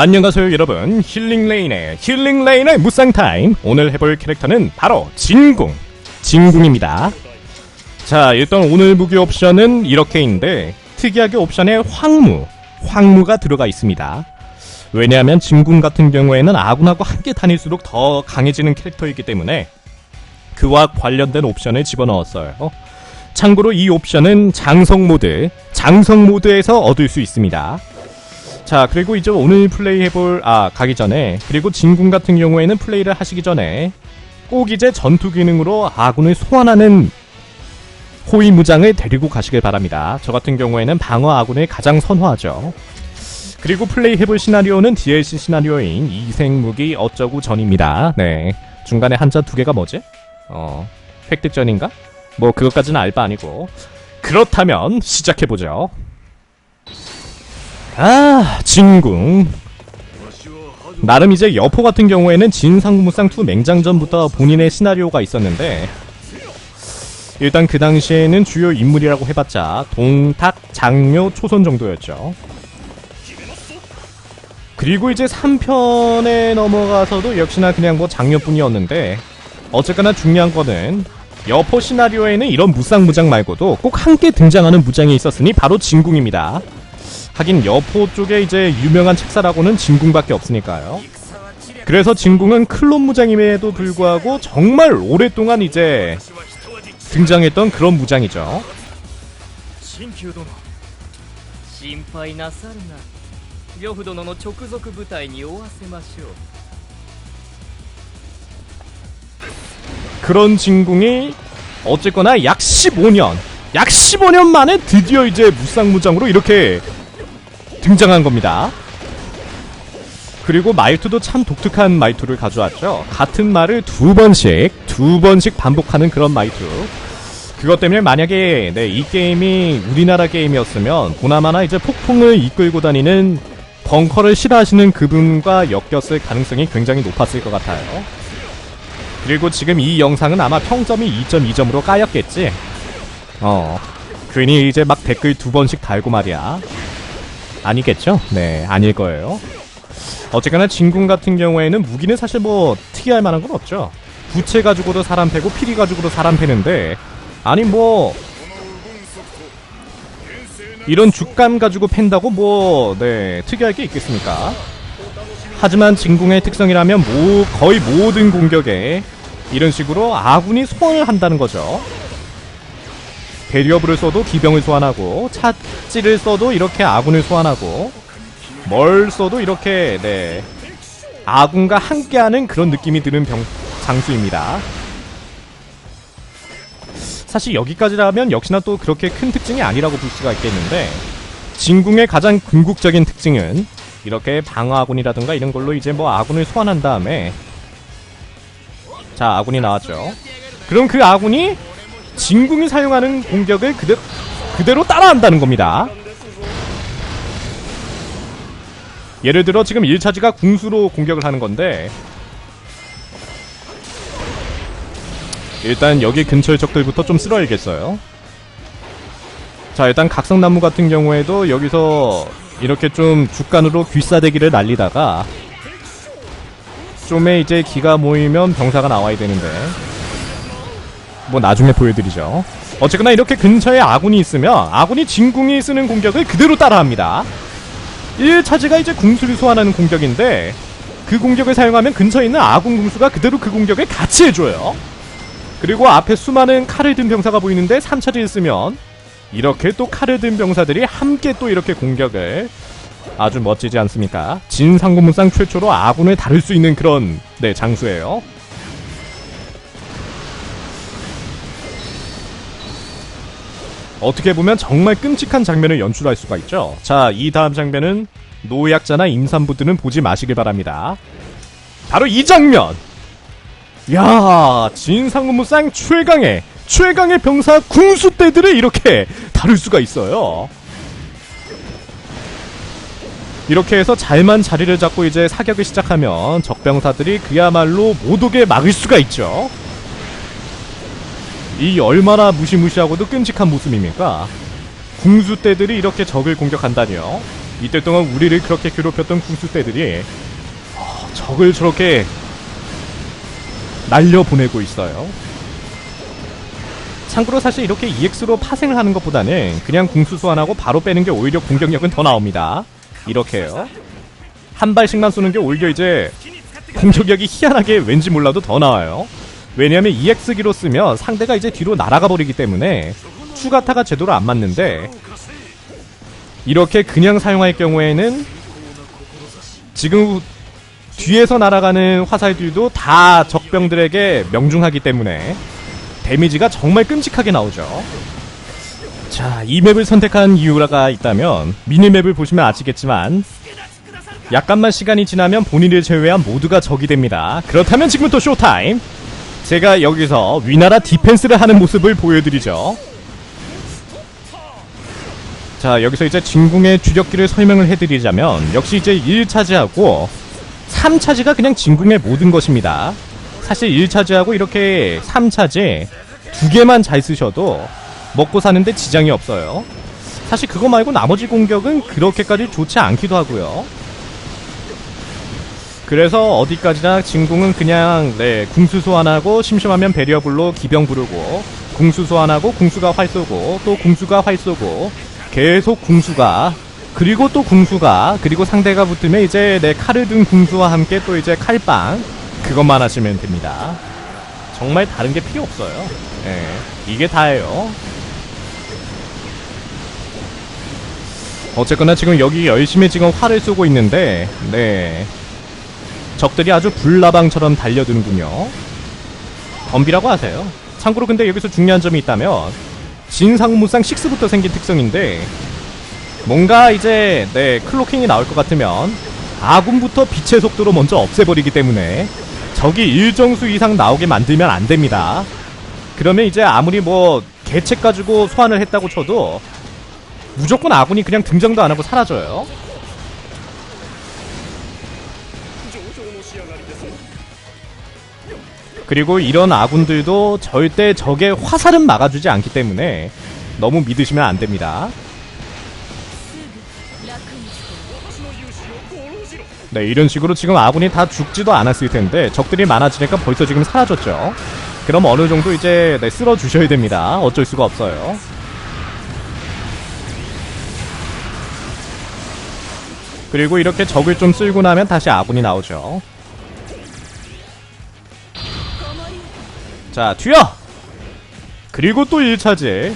안녕하세요 여러분. 힐링레인의 힐링레인의 무쌍타임. 오늘 해볼 캐릭터는 바로 진궁. 진궁입니다. 자 일단 오늘 무기 옵션은 이렇게 있는데 특이하게 옵션에 황무 황무가 들어가 있습니다. 왜냐하면 진궁 같은 경우에는 아군하고 함께 다닐수록 더 강해지는 캐릭터이기 때문에 그와 관련된 옵션을 집어넣었어요. 참고로 이 옵션은 장성 모드 장성 모드에서 얻을 수 있습니다 자 그리고 이제 오늘 플레이 해볼 아 가기 전에 그리고 진군 같은 경우에는 플레이를 하시기 전에 꼭 이제 전투 기능으로 아군을 소환하는 호위 무장을 데리고 가시길 바랍니다. 저 같은 경우에는 방어 아군을 가장 선호하죠. 그리고 플레이 해볼 시나리오는 DLC 시나리오인 이생 무기 어쩌고 전입니다. 네 중간에 한자 두 개가 뭐지? 어 획득전인가? 뭐 그것까지는 알바 아니고 그렇다면 시작해보죠. 아, 진궁. 나름 이제 여포 같은 경우에는 진상무쌍2 맹장전부터 본인의 시나리오가 있었는데 일단 그 당시에는 주요 인물이라고 해봤자 동탁, 장묘, 초선 정도였죠. 그리고 이제 3편에 넘어가서도 역시나 그냥 뭐 장묘뿐이었는데 어쨌거나 중요한 거는 여포 시나리오에는 이런 무쌍 무장 말고도 꼭 함께 등장하는 무장이 있었으니 바로 진궁입니다. 하긴 여포 쪽에 이제 유명한 책사라고는 진궁밖에 없으니까요. 그래서 진궁은 클론 무장임에도 불구하고 정말 오랫동안 이제 등장했던 그런 무장이죠. 그런 진궁이 어쨌거나 약 15년, 약 15년 만에 드디어 이제 무쌍무장으로 이렇게 등장한 겁니다. 그리고 말투도 참 독특한 말투를 가져왔죠. 같은 말을 두 번씩, 두 번씩 반복하는 그런 말투. 그것 때문에 만약에 네, 이 게임이 우리나라 게임이었으면 보나마나 이제 폭풍을 이끌고 다니는 벙커를 싫어하시는 그분과 엮였을 가능성이 굉장히 높았을 것 같아요. 그리고 지금 이 영상은 아마 평점이 2.2점으로 까였겠지? 어. 괜히 이제 막 댓글 두 번씩 달고 말이야. 아니겠죠? 네, 아닐 거예요. 어쨌거나 진궁 같은 경우에는 무기는 사실 뭐 특이할 만한 건 없죠. 부채 가지고도 사람 패고 피리 가지고도 사람 패는데 아니 뭐 이런 죽감 가지고 팬다고 뭐 네 특이할 게 있겠습니까? 하지만 진궁의 특성이라면 모, 거의 모든 공격에 이런 식으로 아군이 소환을 한다는 거죠. 배리어브를 써도 기병을 소환하고 찻지를 써도 이렇게 아군을 소환하고 뭘 써도 이렇게 네 아군과 함께하는 그런 느낌이 드는 병, 장수입니다. 사실 여기까지라면 역시나 또 그렇게 큰 특징이 아니라고 볼 수가 있겠는데 진궁의 가장 궁극적인 특징은 이렇게 방어 아군이라든가 이런 걸로 이제 뭐 아군을 소환한 다음에 자 아군이 나왔죠. 그럼 그 아군이 진궁이 사용하는 공격을 그대로 그대로 따라한다는 겁니다. 예를 들어 지금 1차지가 궁수로 공격을 하는 건데 일단 여기 근처의 적들부터 좀 쓸어야겠어요. 자 일단 각성나무 같은 경우에도 여기서 이렇게 좀 주간으로 귀싸대기를 날리다가 좀에 이제 기가 모이면 병사가 나와야 되는데 뭐 나중에 보여드리죠. 어쨌거나 이렇게 근처에 아군이 있으면 아군이 진궁이 쓰는 공격을 그대로 따라합니다. 1차지가 이제 궁수를 소환하는 공격인데 그 공격을 사용하면 근처에 있는 아군 궁수가 그대로 그 공격을 같이 해줘요. 그리고 앞에 수많은 칼을 든 병사가 보이는데 3차지를 쓰면 이렇게 또 칼을 든 병사들이 함께 또 이렇게 공격을 아주 멋지지 않습니까? 진상고문상 최초로 아군을 다룰 수 있는 그런 네 장수예요. 어떻게 보면 정말 끔찍한 장면을 연출할 수가 있죠. 자, 이 다음 장면은 노약자나 임산부들은 보지 마시길 바랍니다. 바로 이 장면! 야, 진상무무상 최강의 최강의 병사 궁수대들을 이렇게 다룰 수가 있어요. 이렇게 해서 잘만 자리를 잡고 이제 사격을 시작하면 적병사들이 그야말로 못 오게 막을 수가 있죠. 이 얼마나 무시무시하고도 끔찍한 모습입니까? 궁수대들이 이렇게 적을 공격한다니요. 이때 동안 우리를 그렇게 괴롭혔던 궁수대들이 어, 적을 저렇게 날려보내고 있어요. 참고로 사실 이렇게 EX로 파생을 하는 것보다는 그냥 궁수 소환하고 바로 빼는 게 오히려 공격력은 더 나옵니다. 이렇게요. 한 발씩만 쏘는 게 오히려 이제 공격력이 희한하게 왠지 몰라도 더 나와요. 왜냐하면 EX기로 쓰면 상대가 이제 뒤로 날아가 버리기 때문에 추가타가 제대로 안 맞는데 이렇게 그냥 사용할 경우에는 지금 뒤에서 날아가는 화살들도 다 적병들에게 명중하기 때문에 데미지가 정말 끔찍하게 나오죠. 자, 이 맵을 선택한 이유가 있다면 미니맵을 보시면 아시겠지만 약간만 시간이 지나면 본인을 제외한 모두가 적이 됩니다. 그렇다면 지금부터 쇼타임! 제가 여기서 위나라 디펜스를 하는 모습을 보여드리죠. 자, 여기서 이제 진궁의 주력기를 설명을 해드리자면 역시 이제 1차지하고 3차지가 그냥 진궁의 모든 것입니다. 사실 1차지하고 이렇게 3차지 두 개만 잘 쓰셔도 먹고 사는데 지장이 없어요. 사실 그거 말고 나머지 공격은 그렇게까지 좋지 않기도 하고요. 그래서 어디까지나 진궁은 그냥 네 궁수 소환하고 심심하면 베리어블로 기병 부르고 궁수 소환하고 궁수가 활 쏘고 또 궁수가 활 쏘고 계속 궁수가 그리고 또 궁수가 그리고 상대가 붙으면 이제 내 칼을 든 궁수와 함께 또 이제 칼빵 그것만 하시면 됩니다. 정말 다른 게 필요 없어요. 예, 이게 다예요. 어쨌거나 지금 여기 열심히 지금 활을 쏘고 있는데, 네. 적들이 아주 불나방처럼 달려드는군요. 덤비라고 하세요. 참고로 근데 여기서 중요한 점이 있다면, 진상무쌍 6부터 생긴 특성인데, 뭔가 이제, 네, 클로킹이 나올 것 같으면, 아군부터 빛의 속도로 먼저 없애버리기 때문에, 적이 일정수 이상 나오게 만들면 안 됩니다. 그러면 이제 아무리 뭐, 개책 가지고 소환을 했다고 쳐도, 무조건 아군이 그냥 등장도 안 하고 사라져요. 그리고 이런 아군들도 절대 적의 화살은 막아주지 않기 때문에 너무 믿으시면 안 됩니다. 네, 이런 식으로 지금 아군이 다 죽지도 않았을 텐데 적들이 많아지니까 벌써 지금 사라졌죠. 그럼 어느 정도 이제 네, 쓸어 주셔야 됩니다. 어쩔 수가 없어요. 그리고 이렇게 적을 좀 쓸고 나면 다시 아군이 나오죠. 자, 튀어! 그리고 또 1차지.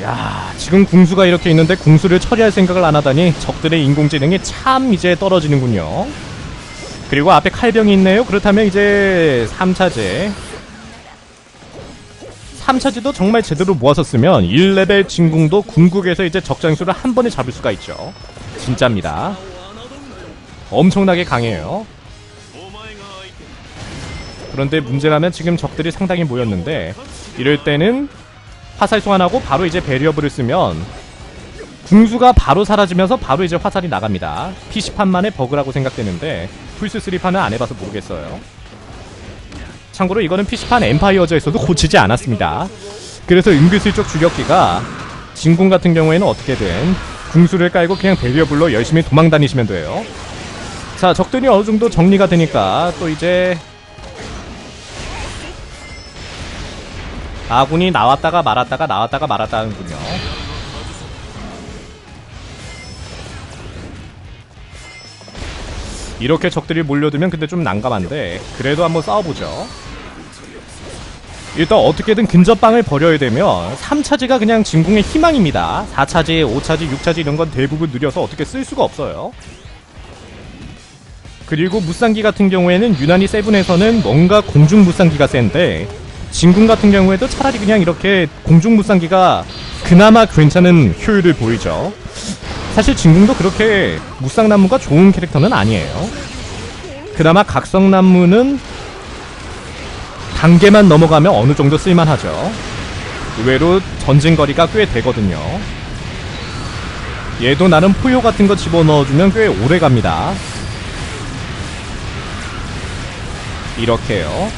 야, 지금 궁수가 이렇게 있는데 궁수를 처리할 생각을 안 하다니 적들의 인공지능이 참 이제 떨어지는군요. 그리고 앞에 칼병이 있네요. 그렇다면 이제 3차지. 3차지도 정말 제대로 모아서 쓰면 1레벨 진궁도 궁극에서 이제 적장수를 한 번에 잡을 수가 있죠. 진짜입니다. 엄청나게 강해요. 그런데 문제라면 지금 적들이 상당히 모였는데 이럴 때는 화살 소환하고 바로 이제 베리어블을 쓰면 궁수가 바로 사라지면서 바로 이제 화살이 나갑니다. PC판만의 버그라고 생각되는데 플스3판은 안 해봐서 모르겠어요. 참고로 이거는 PC판 엠파이어즈에서도 고치지 않았습니다. 그래서 은근슬쩍 주격기가 진궁 같은 경우에는 어떻게든 궁수를 깔고 그냥 베리어블로 열심히 도망 다니시면 돼요. 자, 적들이 어느 정도 정리가 되니까 또 이제 아군이 나왔다가 말았다가 나왔다가 말았다 하는군요. 이렇게 적들이 몰려들면 근데 좀 난감한데 그래도 한번 싸워보죠. 일단 어떻게든 근접방을 버려야 되면 3차지가 그냥 진궁의 희망입니다. 4차지, 5차지, 6차지 이런 건 대부분 느려서 어떻게 쓸 수가 없어요. 그리고 무쌍기 같은 경우에는 유난히 세븐에서는 뭔가 공중 무쌍기가 센데 진궁 같은 경우에도 차라리 그냥 이렇게 공중 무쌍기가 그나마 괜찮은 효율을 보이죠. 사실 진궁도 그렇게 무쌍나무가 좋은 캐릭터는 아니에요. 그나마 각성나무는 단계만 넘어가면 어느 정도 쓸만하죠. 의외로 전진거리가 꽤 되거든요. 얘도 나름 포효 같은 거 집어넣어주면 꽤 오래 갑니다. 이렇게요.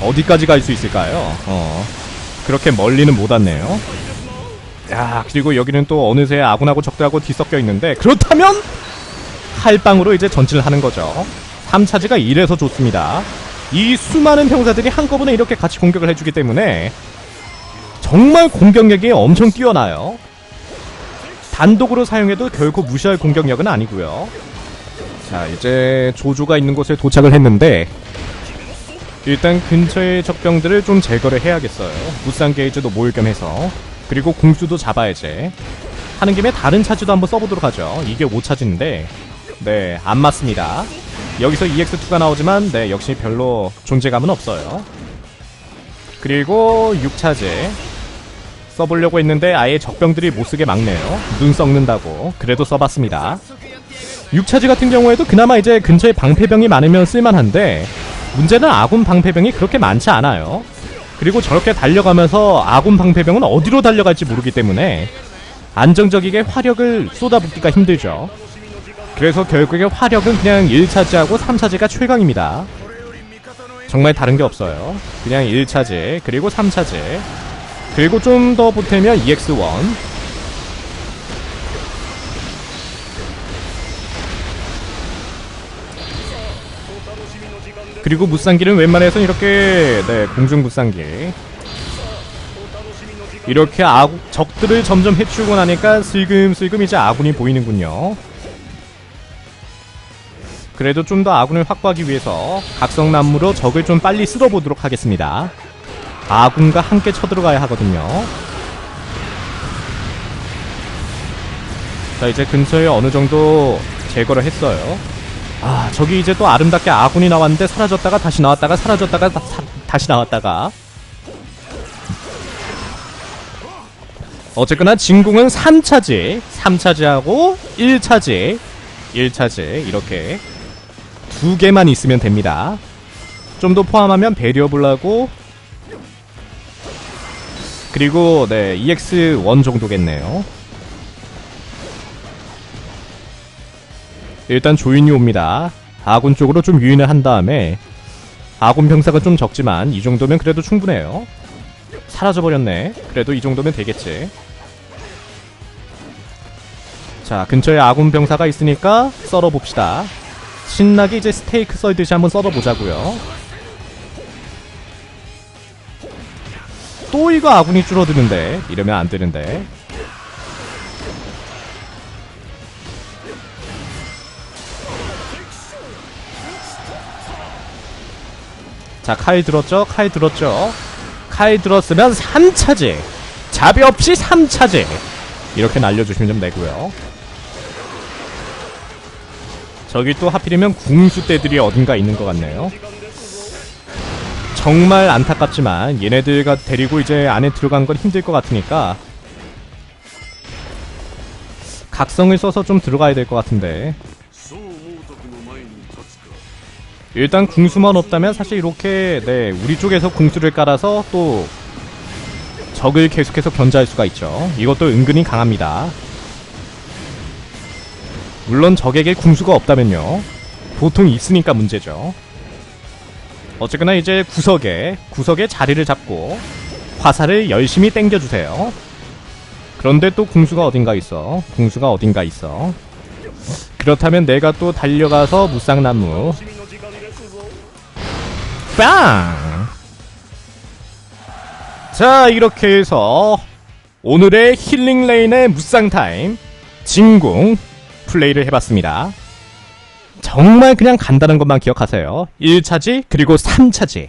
어디까지 갈 수 있을까요? 어. 그렇게 멀리는 못 왔네요. 야 그리고 여기는 또 어느새 아군하고 적들하고 뒤섞여 있는데 그렇다면 칼빵으로 이제 전진을 하는 거죠 3차지가 이래서 좋습니다 이 수많은 병사들이 한꺼번에 이렇게 같이 공격을 해주기 때문에 정말 공격력이 엄청 뛰어나요 단독으로 사용해도 결코 무시할 공격력은 아니고요 자 이제 조조가 있는 곳에 도착을 했는데 일단 근처의 적병들을 좀 제거를 해야겠어요. 무쌍 게이지도 모을 겸 해서. 그리고 공수도 잡아야지 하는 김에 다른 차지도 한번 써보도록 하죠. 이게 5차지인데. 네 안 맞습니다. 여기서 EX2가 나오지만 네 역시 별로 존재감은 없어요. 그리고 6차지. 써보려고 했는데 아예 적병들이 못쓰게 막네요. 눈 썩는다고. 그래도 써봤습니다. 6차지 같은 경우에도 그나마 이제 근처에 방패병이 많으면 쓸만한데 문제는 아군 방패병이 그렇게 많지 않아요. 그리고 저렇게 달려가면서 아군 방패병은 어디로 달려갈지 모르기 때문에 안정적이게 화력을 쏟아붓기가 힘들죠. 그래서 결국에 화력은 그냥 1차지하고 3차지가 최강입니다. 정말 다른 게 없어요. 그냥 1차지 그리고 3차지. 그리고 좀 더 보태면 EX1 그리고 무쌍기는 웬만해선 이렇게 네 공중 무쌍기. 이렇게 아구, 적들을 점점 해치우고 나니까 슬금슬금 이제 아군이 보이는군요. 그래도 좀 더 아군을 확보하기 위해서 각성나무로 적을 좀 빨리 쓸어보도록 하겠습니다. 아군과 함께 쳐들어가야 하거든요. 자 이제 근처에 어느 정도 제거를 했어요 아 저기 이제 또 아름답게 아군이 나왔는데 사라졌다가 다시 나왔다가 사라졌다가 다, 사- 다시 나왔다가. 어쨌거나 진궁은 3차지 3차지하고 1차지 1차지 이렇게 두 개만 있으면 됩니다. 좀 더 포함하면 베리어블하고. 그리고 네 EX1 정도겠네요 일단 조인이 옵니다. 아군 쪽으로 좀 유인을 한 다음에 아군 병사가 좀 적지만 이 정도면 그래도 충분해요. 사라져버렸네. 그래도 이 정도면 되겠지. 자, 근처에 아군 병사가 있으니까 썰어봅시다. 신나게 이제 스테이크 썰듯이 한번 썰어보자고요. 또 이거 아군이 줄어드는데 이러면 안 되는데. 자, 칼 들었죠? 칼 들었죠? 칼 들었으면 3차지! 자비 없이 3차지! 이렇게 날려주시면 좀 되고요. 저기 또 하필이면 궁수대들이 어딘가 있는 것 같네요. 정말 안타깝지만 얘네들과 데리고 이제 안에 들어간 건 힘들 것 같으니까 각성을 써서 좀 들어가야 될 것 같은데 일단 궁수만 없다면 사실 이렇게 네 우리 쪽에서 궁수를 깔아서 또 적을 계속해서 견제할 수가 있죠. 이것도 은근히 강합니다. 물론 적에게 궁수가 없다면요. 보통 있으니까 문제죠. 어쨌거나 이제 구석에 구석에 자리를 잡고 화살을 열심히 땡겨주세요. 그런데 또 궁수가 어딘가 있어. 궁수가 어딘가 있어. 그렇다면 내가 또 달려가서 무쌍나무 빵! 자, 이렇게 해서 오늘의 힐링 레인의 무쌍 타임 진궁 플레이를 해봤습니다. 정말 그냥 간단한 것만 기억하세요. 1차지 그리고 3차지